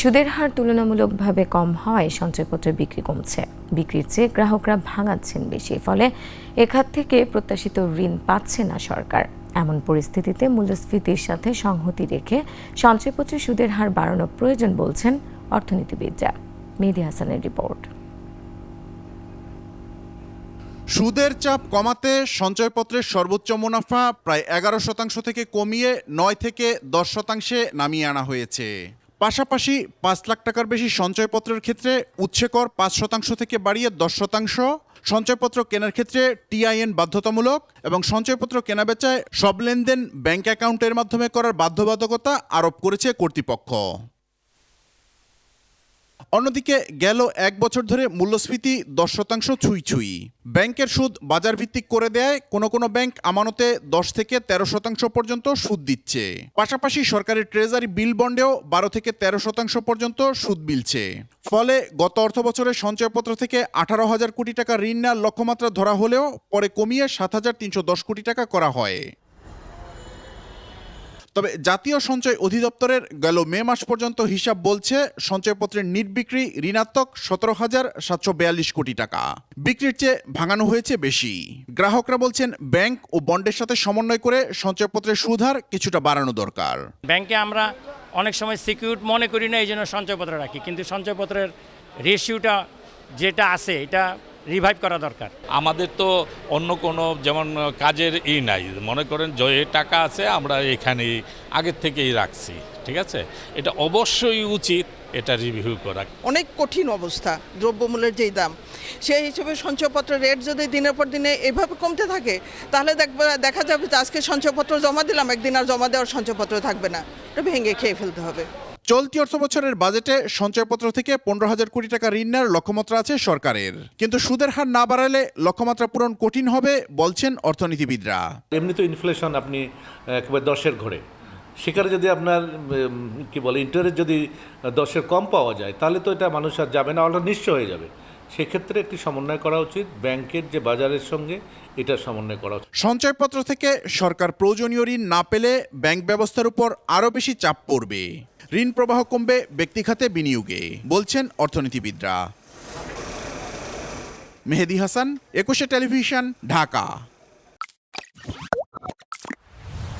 সুদের হার তুলনামূলকভাবে কম হওয়ায় সঞ্চয়পত্রের বিক্রি কমছে। বিক্রির চেয়ে গ্রাহকরা ভাঙাচ্ছেন বেশি, ফলে এখাত থেকে প্রত্যাশিত ঋণ পাচ্ছে না সরকার। এমন পরিস্থিতিতে মূল্যস্ফীতির সাথে সংহতি রেখে সঞ্চয়পত্রের সুদের হার বাড়ানো প্রয়োজন বলছেন অর্থনীতিবিদরা। মেহেদি হাসানের রিপোর্ট। সুদের চাপ কমাতে সঞ্চয়পত্রের সর্বোচ্চ মুনাফা প্রায় এগারো শতাংশ থেকে কমিয়ে নয় থেকে দশ শতাংশে নামিয়ে আনা হয়েছে। পাশাপাশি পাঁচ লাখ টাকার বেশি সঞ্চয়পত্রের ক্ষেত্রে উচ্ছেকর পাঁচ শতাংশ থেকে বাড়িয়ে দশ শতাংশ, সঞ্চয়পত্র কেনার ক্ষেত্রে টিআইএন বাধ্যতামূলক এবং সঞ্চয়পত্র কেনা বেচায় সব লেনদেন ব্যাংক অ্যাকাউন্টের মাধ্যমে করার বাধ্যবাধকতা আরোপ করেছে কর্তৃপক্ষ। অন্যদিকে গেল এক বছর ধরে মূল্যস্ফীতি দশ শতাংশ ছুঁই ছুঁই। ব্যাংকের সুদ বাজার ভিত্তিক করে দেয়, কোনো কোনো ব্যাংক আমানতে দশ থেকে তেরো শতাংশ পর্যন্ত সুদ দিচ্ছে। পাশাপাশি সরকারের ট্রেজারি বিল বন্ডেও বারো থেকে তেরো শতাংশ পর্যন্ত সুদ মিলছে। ফলে গত অর্থ বছরে সঞ্চয়পত্র থেকে আঠারো হাজার কোটি টাকা ঋণ নেওয়ার লক্ষ্যমাত্রা ধরা হলেও পরে কমিয়ে সাত হাজার তিনশো দশ কোটি টাকা করা হয়। তবে জাতীয় সঞ্চয় অধিদপ্তরের গেল মে মাস পর্যন্ত হিসাব বলছে সঞ্চয়পত্রের নিট বিক্রি ঋণাত্মক সতেরো হাজার সাতশো বিয়াল্লিশ কোটি টাকা। বিক্রির চেয়ে ভাঙানো হয়েছে বেশি। গ্রাহকরা বলছেন ব্যাংক ও বন্ডের সাথে সমন্বয় করে সঞ্চয়পত্রের সুধার কিছুটা বাড়ানো দরকার। ব্যাংকে আমরা অনেক সময় সিকিউর মনে করি না এই জন্য সঞ্চয়পত্র রাখি। কিন্তু সঞ্চয়পত্রের রেশিওটা যেটা আছে, এটা রিভাইভ করা দরকার। আমাদের তো অন্য কোনো যেমন কাজের ই নাই মনে করেন যে টাকা আছে আমরা এখানেই আগের থেকেই রাখছি ঠিক আছে? এটা অবশ্যই উচিত এটা রিভিউ করা। অনেক কঠিন অবস্থা দ্রব্যমূল্যের যেই দাম। সেই হিসেবে সঞ্চয়পত্রের রেট যদি দিনের পর দিনে এভাবে কমতে থাকে তাহলে দেখবে দেখা যাবে যে আজকে সঞ্চয়পত্র জমা দিলাম একদিন আর জমা দেওয়ার সঞ্চয়পত্র থাকবে না। এটা ভেঙে খেয়ে ফেলতে হবে। চলতি অর্থ বছরের বাজেটে সঞ্চয়পত্র থেকে পনেরো হাজার কোটি টাকা ঋণ নেওয়ার লক্ষ্যমাত্রা আছে সরকারের। কিন্তু সুদের হার না বাড়ালে লক্ষ্যমাত্রা পূরণ কঠিন হবে বলছেন অর্থনীতিবিদরা। এমনি তো ইনফ্লেশন আপনি একেবারে দশের ঘরে। সেখানে যদি আপনার কি বলে ইন্টারেস্ট যদি দশের কম পাওয়া যায় তাহলে তো এটা মানুষ আর যাবে না ওটা নিশ্চয় হয়ে যাবে। সেক্ষেত্রে একটি সমন্বয় করা উচিত ব্যাংকের যে বাজারের সঙ্গে এটা সমন্বয় করা উচিত। সঞ্চয়পত্র থেকে সরকার প্রয়োজনীয় ঋণ না পেলে ব্যাংক ব্যবস্থার উপর আরও বেশি চাপ পড়বে। ঋণ প্রবাহ কমবে ব্যক্তিখাতে বিনিয়োগে বলছেন অর্থনীতিবিদরা। মেহেদি হাসান একুশে টেলিভিশন ঢাকা।